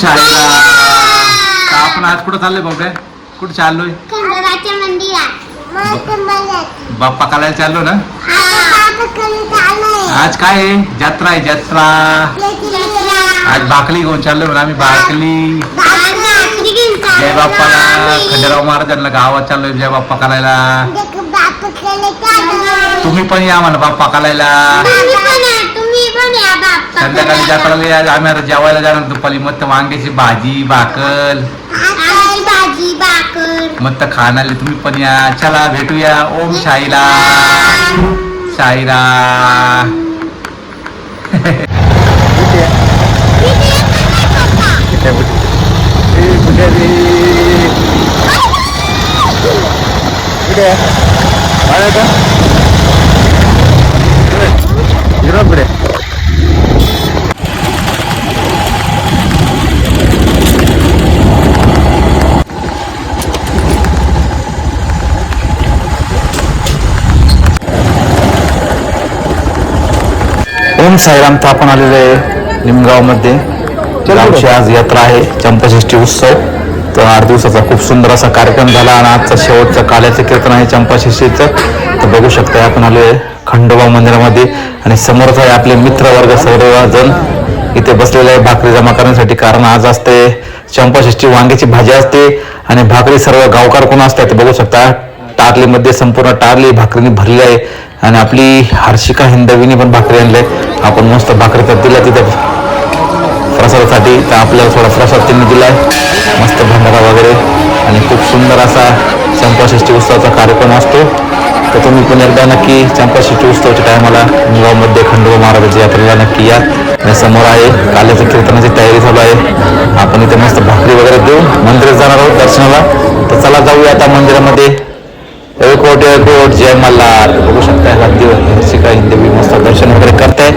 शाळेला. आपण आज कुठं चाललोय बाबा कुठं चाललोय? खंडोबाच्या मंदिरात. बाप्पा कालायला चाललो ना? आज काय आहे? जत्रा आहे जत्रा. आज भाकली घेऊन चाललो ना आम्ही भाकली जय बाप्पाला. खंडेराव महाराजांना गावात चाललोय जय बाप्पा कालायला. तुम्ही पण या म्हणा बाप्पा कालायला. संध्याकाळी जत्राला या आम्ही आता जेवायला जाणार दुपारी मस्त वांग्याची भाजी भाकल. भाजी भाकर मस्त खाणारे तुम्ही पण या. चला भेटूया. ओम साईला साईरा पुढे ओम साईराम तर आपण आलेलो आहे निमगावमध्ये. गावची आज यात्रा आहे चंपाषष्ठी उत्सव. तर आठ दिवसाचा खूप सुंदर असा कार्यक्रम झाला आणि आजचा शेवटचं काल्याचं कीर्तन आहे चंपाषष्ठीचं तर बघू शकता आपण आलो आहे खंडोबा मंदिरामध्ये. आणि समोरच आहे आपले मित्रवर्ग सर्वजण. इथे बसलेले आहे भाकरी जमा करण्यासाठी कारण आज असते चंपाषष्ठी वांग्याची भाजी असते आणि भाकरी सर्व गावकार कोण असतात ते बघू शकता. टारलीमध्ये संपूर्ण टारली भाकरीने भरली आहे आणि आपली हर्षिका हिंदवीने पण भाकरी आणली आहे. आपण मस्त भाकरी तर दिल्या तिथे. प्रसादासाठी तर आपल्याला थोडा प्रसाद त्यांनी दिलाय. मस्त भंडारा वगैरे. आणि खूप सुंदर असा चंपाषष्ठी उत्सवाचा कार्यक्रम असतो. तर तुम्ही पण एकदा नक्की चंपाषष्ठी उत्सवाच्या टायमाला मुगावमध्ये खंडोबा महाराजाच्या यात्रेला नक्की या. आणि समोर आहे. काल्याच्या कीर्तनाची तयारी चालू आहे. आपण इथे मस्त भाकरी वगैरे देऊ मंदिरात जाणार आहोत दर्शनाला. तर चला जाऊया आता मंदिरामध्ये. एळकोट एळकोट जय मल्हार बघू शकता हद्दी दिवसिका हिंदी मस्त दर्शन वगैरे करताय.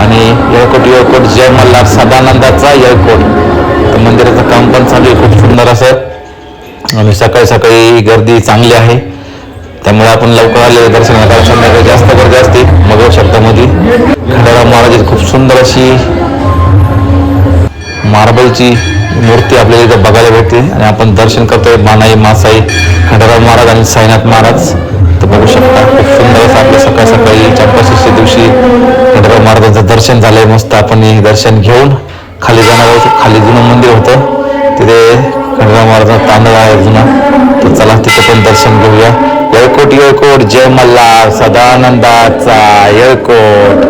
आणि येळकोट येळकोट जय मल्हार सदानंदाचा येळकोट तर मंदिराचं काम पण चालू आहे खूप सुंदर असं. आणि सकाळी सकाळी गर्दी चांगली आहे. त्यामुळे आपण लवकर आले दर्शनाला कारण संध्याकाळी जास्त गर्दी असते. मग शब्दामध्ये खंडाराम महाराज खूप सुंदर अशी मार्बलची मूर्ती आपल्याला इथं बघायला भेटते. आणि आपण दर्शन करतोय मानाई मासाई खंडाराम महाराज आणि साईनाथ महाराज. तर बघू शकता खूप सुंदर असं आपलं सकाळ सकाळी चंपाषष्ठी दिवशी खंडाराम महाराजांचं दर्शन झालंय. मस्त आपण हे दर्शन घेऊन खाली जाणार आहोत. खाली जुनं मंदिर होतं. तिथे खंडाराम महाराजांचा तांदळ आहे जुना. तर चला तिथे पण दर्शन घेऊया. येळकोट येळकोट जय मल्हार सदानंदाचा येळकोट.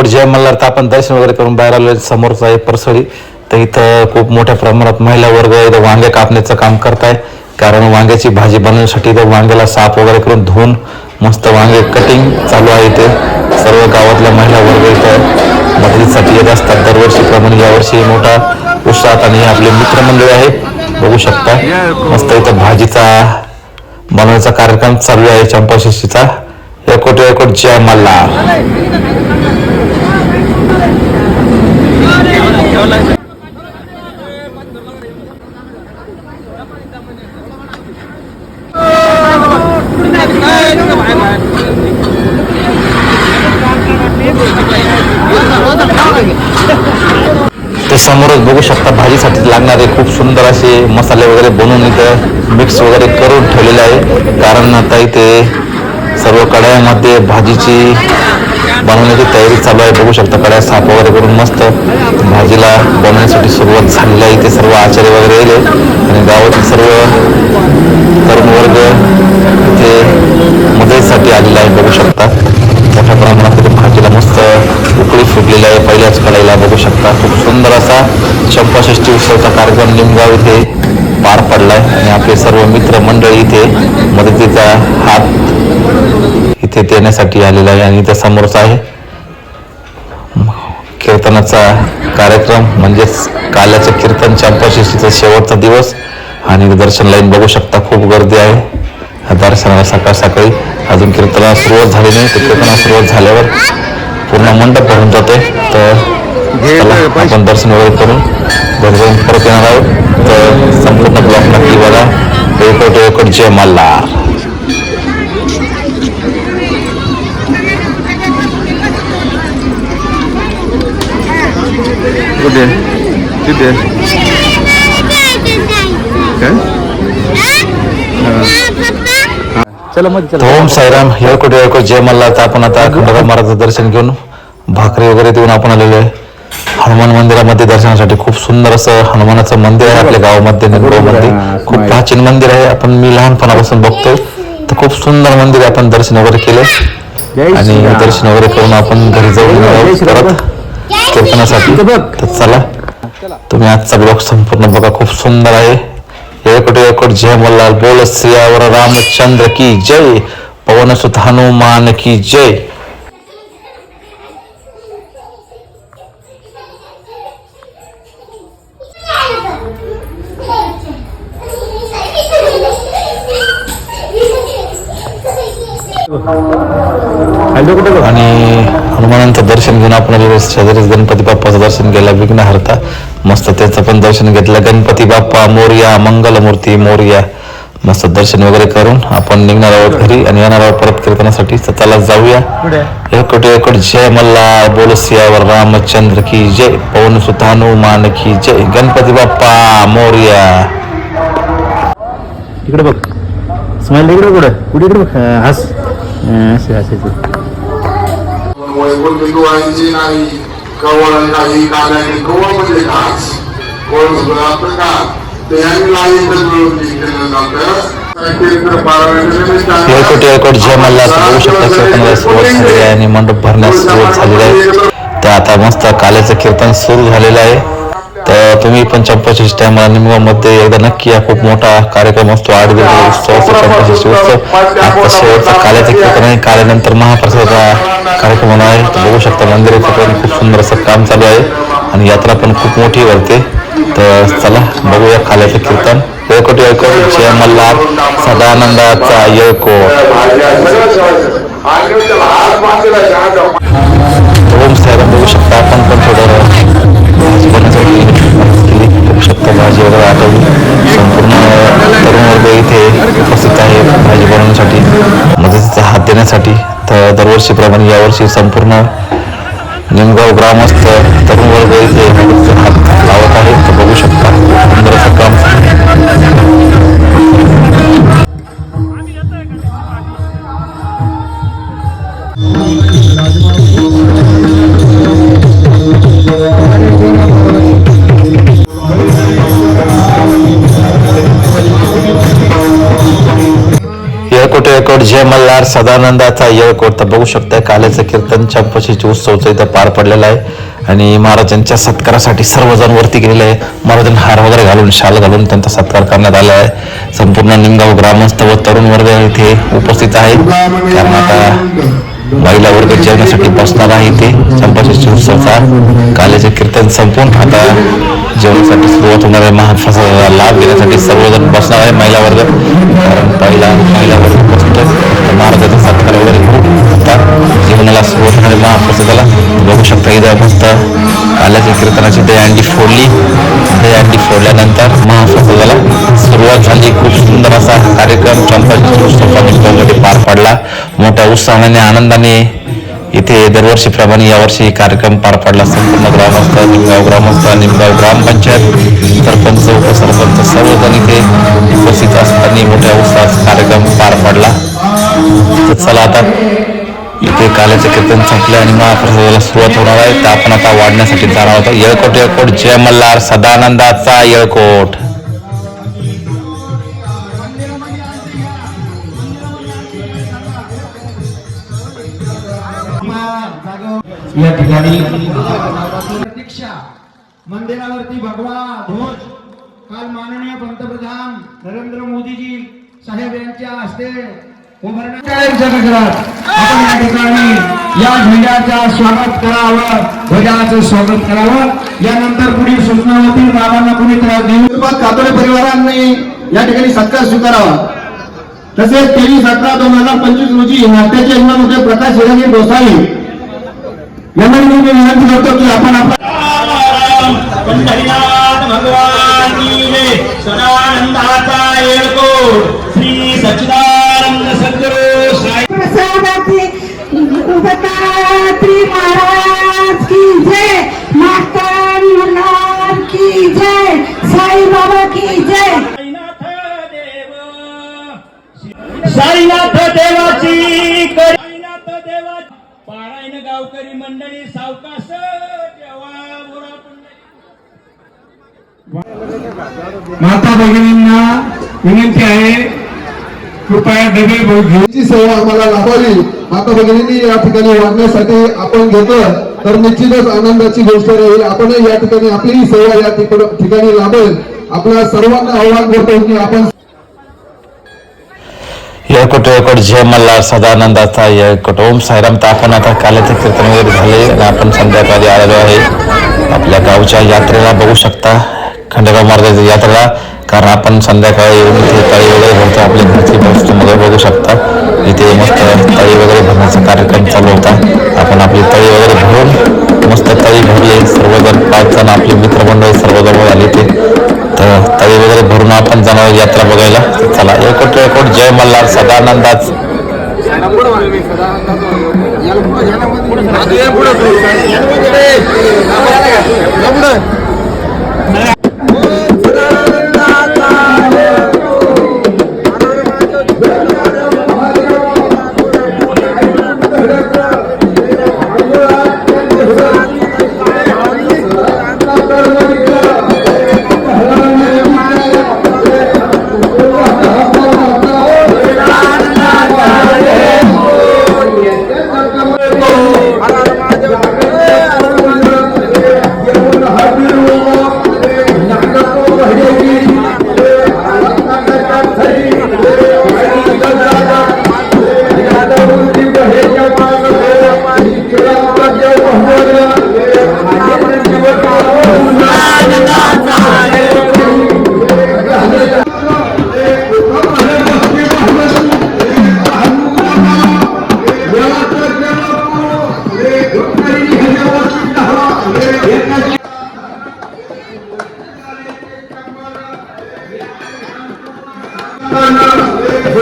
एअरपोर्ट जय मल्हार तर आपण दर्शन वगैरे करून बाहेर आलो समोरच आहे परसळी तर इथं खूप मोठ्या प्रमाणात महिला वर्ग इथं वांगे कापण्याचं काम करताय. कारण वांग्याची भाजी बनवण्यासाठी इथं वांग्याला साफ वगैरे करून धुवून मस्त वांगे कटिंग चालू आहे इथे. सर्व गावातल्या महिला वर्ग इथं मदतीसाठी येत असतात. दरवर्षीप्रमाणे यावर्षी मोठा उत्साहात आणि आपले मित्रमंडळी आहे बघू शकता. मस्त इथं भाजीचा बनवण्याचा कार्यक्रम चालू आहे. चंपाषष्ठीचा एकोट एकोट ते समोरच बघू शकता भाजीसाठी लागणारे खूप सुंदर असे मसाले वगैरे बनवून इथं मिक्स वगैरे करून ठेवलेले आहे. कारण आता इथे सर्व कढायामध्ये भाजीची बनवण्याची तयारी चालू आहे. बघू शकता कड्या साफ वगैरे करून मस्त भाजीला बनवण्यासाठी सुरुवात झालेली आहे. इथे सर्व आचार्य वगैरे येले आणि गावातील सर्व तरुणवर्ग इथे मदतीसाठी आलेला आहे. बघू शकता मोठ्या प्रमाणात इथे भाजीला मस्त उकळी फुटलेली आहे. पहिल्याच कढाईला बघू शकता. खूप सुंदर असा चंपाषष्ठी उत्सवचा कार्यक्रम निमगाव इथे पार पडलाय. आणि आपले सर्व मित्र मंडळी इथे मदतीचा हात इथे देण्यासाठी आलेला आहे आणि इथे समोरच आहे. कीर्तनाचा कार्यक्रम म्हणजेच काल्याचं कीर्तन चंपाषष्ठीचा शेवटचा दिवस. आणि दर्शन लाईन बघू शकता खूप गर्दी आहे. दर्शनाला सकाळ सकाळी अजून कीर्तनाला सुरुवात झाली नाही. तर कीर्तनाला सुरुवात झाल्यावर पूर्ण मंडप भरून जाते. तर आपण दर्शन वगैरे करून जाऊन परत येणार आहोत. तर संपूर्ण ब्लॉक नक्की बघा. जय मल्हार. कुठे? तिथे? काय? चला चला. ओम साईराम येळकोट येळकोट जय मल्हार तर आपण आता खंडोबा महाराजचं दर्शन घेऊन भाकरी वगैरे देऊन आपण आलेलो आहे. हनुमान मंदिरामध्ये दर्शनासाठी खूप सुंदर असं हनुमानाचं मंदिर आहे आपल्या गावामध्ये मध्ये खूप प्राचीन मंदिर आहे. आपण मी लहानपणापासून बघतोय. तर खूप सुंदर मंदिर आहे. आपण दर्शन वगैरे केलं. आणि. दर्शन वगैरे करून आपण घरी जाऊन परत कीर्तनासाठी. तर चला. तुम्ही आजचा ब्लॉग संपूर्ण बघा. खूप सुंदर आहे. एकट एकट जय मल्हार. बोल श्रियावर रामचंद्र की जय. पवन सुत हनुमान की जय. आणि हनुमानांचं दर्शन घेऊन आपण शेजारीच गणपती बाप्पाचं दर्शन केलं विघ्नहर्ता मस्त त्याचं पण दर्शन घेतलं. गणपती बाप्पा मोर्या मंगलमूर्ती मोर्या. मस्त दर्शन वगैरे करून आपण निघणार आहोत घरी आणि येणार आहोत परत कीर्तनासाठी. चला जाऊया. एकट एकट जय मल्हार बोल सियावर रामचंद्र की जय. पवन सुत हनुमान की जय. गणपती बाप्पा मोर्या. इकडे बघ. स्माईल इकडे कुठे? कुठे इकडे बघ? हस. असे हसायचे वैकुंठवांची नाही कवळ नाही कानाने कवळ म्हणजे घास का ते आणि केलं जातं येळकोट येळकोट बघू शकता आहे आणि मंडप भरण्यास सुरुवात झालेली आहे. त्या आता मस्त काल्याचं कीर्तन सुरू झालेलं आहे. तुम्ही पण चंपाषष्ठी टायमाला निमगावमध्ये एकदा नक्की या खूप मोठा कार्यक्रम असतो आठ दिवसाचा उत्सव असतो चंपाषष्ठी उत्सव. आता शेवटचा काल्याचं कीर्तन आहे काल्यानंतर महाप्रसादाचा कार्यक्रम होणार आहे. बघू शकता मंदिराचं पण खूप सुंदर असं काम चालू आहे आणि यात्रा पण खूप मोठी भरते तर चला बघूया काल्याचं कीर्तन. येळकोट येळकोट जय मल्हार सदानंदाचा येळकोट. ओम साहेब बघू शकता आपण पण थोडं करण्यासाठी मदतीचा हात देण्यासाठी तर दरवर्षीप्रमाणे यावर्षी संपूर्ण निमगाव ग्रामस्थ तरुण वर्ग इथे हात लावत आहे बघू शकता सुंदर असं काम. येळकोट जय मल्हार सदानंदाचा येळकोट तर बघू शकताय काल्याचं कीर्तन चंपशीचे उत्सवचं इथं पार पडलेलं आहे. आणि महाराजांच्या सत्कारासाठी सर्वजण वरती गेलेले आहे. महाराजांनी हार वगैरे घालून शाल घालून त्यांचा सत्कार करण्यात आला आहे. संपूर्ण निमगाव ग्रामस्थ व तरुण वर्ग इथे उपस्थित आहेत. कारण आता महिला वर्ग जेवणासाठी बसणार आहे इथे चंपाषष्ठी उत्सवचा काल्याचे कीर्तन संपून आता जेवणासाठी सुरुवात होणार आहे. महाप्रसादाला लाभ घेण्यासाठी सर्वजण बसणार आहे महिला वर्ग कारण पहिला महिला वर्ग बसतो महाराजाचा सत्कार वगैरे करून आता जेवणाला महाप्रसादाला बघू शकता इथं मस्त आल्याच्या कीर्तनाची दहीहंडी फोडली दहीहंडी फोडल्यानंतर महाप्रसादाला सुरुवात झाली खूप सुंदर असा कार्यक्रम चंपाजी पार पडला मोठ्या उत्साहाने आनंदाने इथे दरवर्षीप्रमाणे यावर्षी कार्यक्रम पार पडला संपूर्ण ग्रामस्थ निमगाव ग्रामस्थ निमगाव ग्रामपंचायत सरपंच उपसरपंच सर्वजण इथे उपस्थित असताना मोठ्या उत्साहात कार्यक्रम पार पडला तर चला आता इथे काल्याचं कीर्तन संपलं आणि महाप्रसादाला सुरुवात होणार आहे. तर आपण आता वाढण्यासाठी जाणार होतो येळकोट येळकोट जय मल्हार सदानंदाचा येळकोट. या ठिकाणी प्रतीक्षा मंदिरावरती भगवा ध्वज. काल माननीय पंतप्रधान नरेंद्र मोदीजी साहेब यांच्या हस्ते उभारण्यात आपण या ठिकाणी या झेंड्याचा स्वागत करावं ध्वजाचं स्वागत करावं. यानंतर पुढील सूचना होतील बाबांना कुणी त्रास देऊ? कातोडे परिवारांनी या ठिकाणी सत्कार स्वीकारावा. तसेच तेवीस अठरा दोन हजार पंचवीस रोजी नाट्याचे यजमानमध्ये प्रकाश हिराजी गोसावी यांना मी विनंती करतो की आपण आपला माता भगिनींना विनंती आहे कृपया डबे घेऊ ची सेवा आम्हाला लाभावी. माता भगिनींनी या ठिकाणी वाढण्यासाठी आपण घेतो तर निश्चितच आनंदाची गोष्ट राहील. आपणही या ठिकाणी आपली सेवा या ठिकाण- लाभेल. आपल्या सर्वांना आव्हान करतो की आपण येळकोट जय मल्हार सदानंदाचा येळकोट ओम साईराम तर आपण आता काल्याचं कीर्तन वगैरे झाले आणि आपण संध्याकाळी आलेलो आहे. आपल्या गावच्या यात्रेला बघू शकता. खंडेराव महाराजांच्या यात्रेला कारण आपण संध्याकाळी येऊन इथे तळी वगैरे भरतो आपल्या घरची वस्तूमध्ये बघू शकता. इथे मस्त तळी वगैरे भरण्याचा कार्यक्रम चालू होता. आपण आपली तळी वगैरे भरून मस्त तळी भरली. सर्वजण पाच जण आपले मित्रमंडळी सर्व जवळ आले ते तर तळी वगैरे भरून आपण जाणार यात्रा बघायला. चला एकोट एकोट जय मल्हार सदानंदाच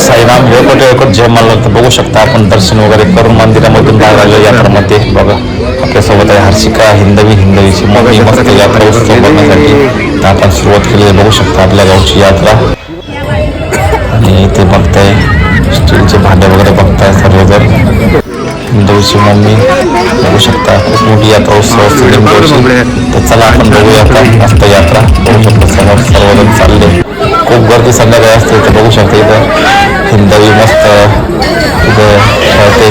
साईराम येळकोट येळकोट जय मल्हार तर बघू शकता आपण दर्शन वगैरे करून मंदिरामधून बाहेर आलो यात्रामध्ये बघा आपल्यासोबत आहे हर्षिका हिंदवी हिंदवीची मोठी मस्त यात्रा उत्सव बघण्यासाठी. तर आपण सुरुवात केली बघू शकता आपल्या गावची यात्रा. आणि इथे बघताय स्टीलचे भांडे वगैरे बघताय सर्वजण. हिंदवीची मम्मी. बघू शकता खूप मोठी यात्रा उत्सव असते तर चला आपण बघूया का मस्त यात्रा. बघू शकता सर्व सर्वजण चालले. खूप गर्दी संध्याकाळी असते तर बघू शकता इथं. हिंदवी मस्त इथं खेळते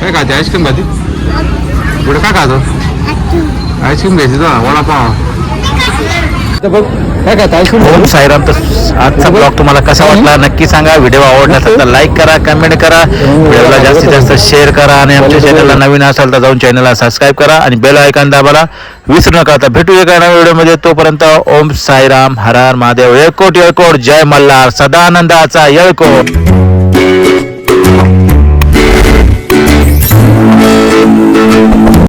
काय खाते? आईस्क्रीम खाते? पुढे काय खातो? आईस्क्रीम घ्यायची तो वडापाव. ओम साईराम तर आजचा ब्लॉग तुम्हाला कसा वाटला नक्की सांगा. व्हिडिओ आवडला असेल तर लाईक करा कमेंट करा. व्हिडिओला जास्तीत जास्त शेअर करा आणि आमच्या चॅनलला नवीन असाल तर जाऊन चॅनलला सबस्क्राईब करा आणि बेल ऐकून दाबाला विसरू नका. आता भेटू एका नव्या व्हिडिओमध्ये. तोपर्यंत ओम साईराम हर हर महादेव येळकोट येळकोट जय मल्हार सदानंदाचा येळकोट